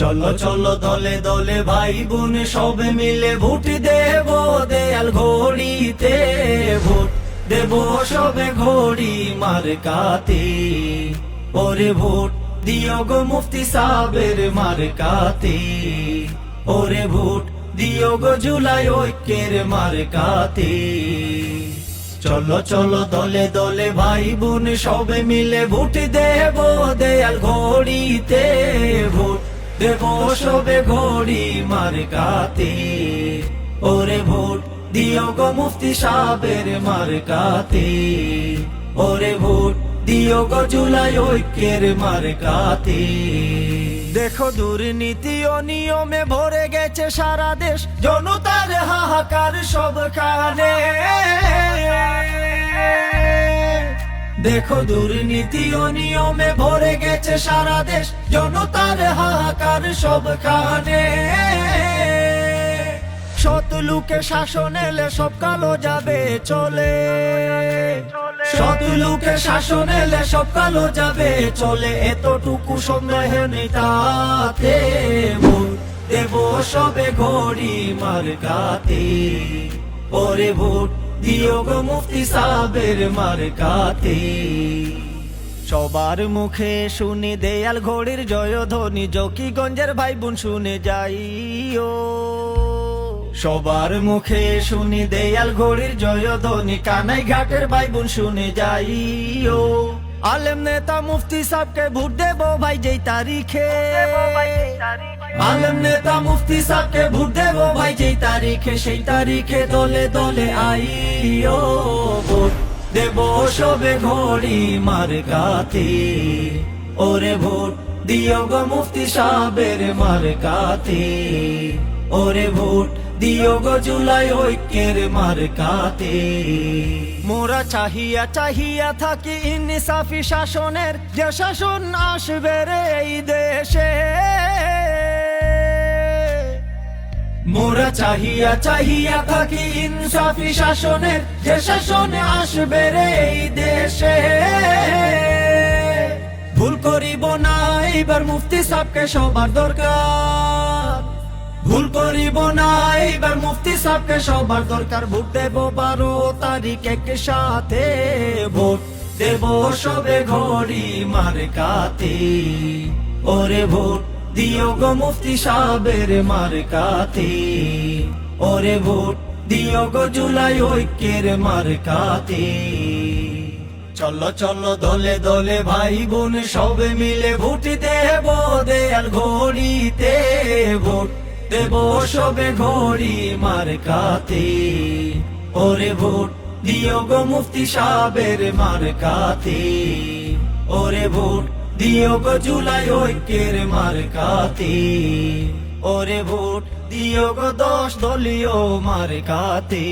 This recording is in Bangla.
চলো চলো, দলে দলে ভাই বোন সবে মিলে ভোট দেব, দেয়াল ঘড়িতে ভোট দেব সবে ঘড়ি মার কাতে ওরে ভোট দিও গো মুফতি সাবের মার কাতে ওরে ভোট দিও গো জুলাই ঐক্যের মার কাতে চলো চলো, দলে দলে ভাই বোন সবে মিলে ভোট দেব, দেয়াল ঘড়িতে ভোট দেব সবে ঘড়ি মার কাতে। ওরে ভোট দিও গো মুফতি সাবের মার কাতে। ওরে ভোট দিও গো জুলাই ঐক্যের মার কাতে। দেখো দুর্নীতি ও নিয়মে ভরে গেছে সারা দেশ, জনতার হাহাকার সব কানে দেখো দুর্নীতি ও নিয়মে ভরে গেছে সারা দেশ, জনতার হাহাকার সব কানে সত লোকে শাসন এলে সব কালো যাবে, চলে। সত লোকে শাসন এলে সব কালো যাবে, চলে। এতটুকু সন্দেহ নেই তাতে দেব সবে ঘড়ি মার কাতে ওরে ভোট দিও গো মুফতি সাবের মার কাতে সবার মুখে শুনি দেয়াল ঘড়ির জয়ধ্বনি জকিগঞ্জের ভাই বোন শুনে যাইও সবার মুখে শুনি দেয়াল ঘড়ির জয়ধ্বনি কানাই ঘাটের ভাই বোন শুনে যাইও আলেম নেতা মুফতি সাহকে ভোট দেব ভাই যেই তারিখে। আলেম নেতা মুফতি সাহকে ভোট দেব ভাই যেই তারিখে, সেই তারিখে দলে দলে আইও ভোট। দেব সবে ঘড়ি মার কাতে। ওরে ভোট দিও গো মুফতি সাবের মার কাতে। ওরে ভোট দিও গো জুলাই ঐক্যের মার কাতে। মোরা চাহিয়া চাহিয়া থাকি ইনসাফি শাসনের, যে শাসন আসবে রে এই দেশে। মোরা চাহিয়া চাহিয়া থাকি ইনসাফি শাসনের, যে শাসনে আসবে রে এই দেশে। ভুল করিব না এবার মুফতি সাহকে সবার দরকার। ভুল করিব না এবার মুফতি সাহকে সবার দরকার। ভোট দেব বারো তারিখ এক সাথে ভোট দেব সবে ঘড়ি মার কাতে। ওরে ভোট দিও গো মুফতি সাবের মার কাতে ওরে ভোট দিও গো জুলাই ঐক্যের মার কাতে চলো চলো, দলে দলে ভাই বোন সবে মিলে ভোট দেব, দেয়াল ঘড়িতে ভোট দেব সবে ঘড়ি মার কাতে ওরে ভোট দিও গো মুফতি সাবের মার কাতে ওরে ভোট দিও গো জুলাই ঐক্যের মারকাতি। ওরে ভোট দিও গো দশ দলীয় মার কাতে